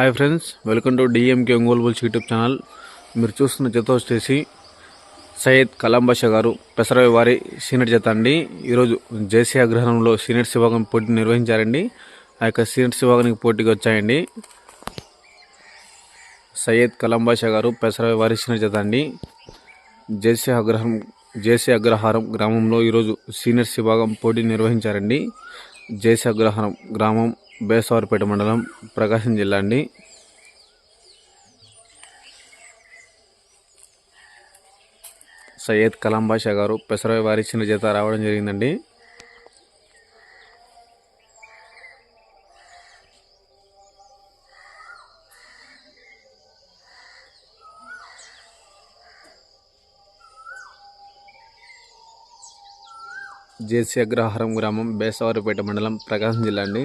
Hi friends welcome to DMK Ongole bulls YouTube channel మీరు చూస్తున్న జత వచ్చేసి సయ్యద్ కలాం బాషా గారు పెసరవి వారి సీనియర్ జత అండి. ఈరోజు జేసీ అగ్రహంలో సీనియర్స్ విభాగం పోటీ నిర్వహించారండి. ఆ యొక్క సీనియర్స్ విభాగానికి పోటీకి వచ్చాయండి. సయ్యద్ కలాం బాషా గారు పెసరవి వారి సీనియర్ జత అండి. జేసీ అగ్రహం జేసీ అగ్రహారం గ్రామంలో ఈరోజు సీనియర్స్ విభాగం పోటీ నిర్వహించారండి. జేసీ అగ్రహారం గ్రామం బేసవారిపేట మండలం ప్రకాశం జిల్లా అండి. సయ్యద్ కలాం బాషా గారు పెసరవి వారి చిన్న రావడం జరిగిందండి. జేసీ అగ్రహారం గ్రామం బేసవారిపేట మండలం ప్రకాశం జిల్లా అండి.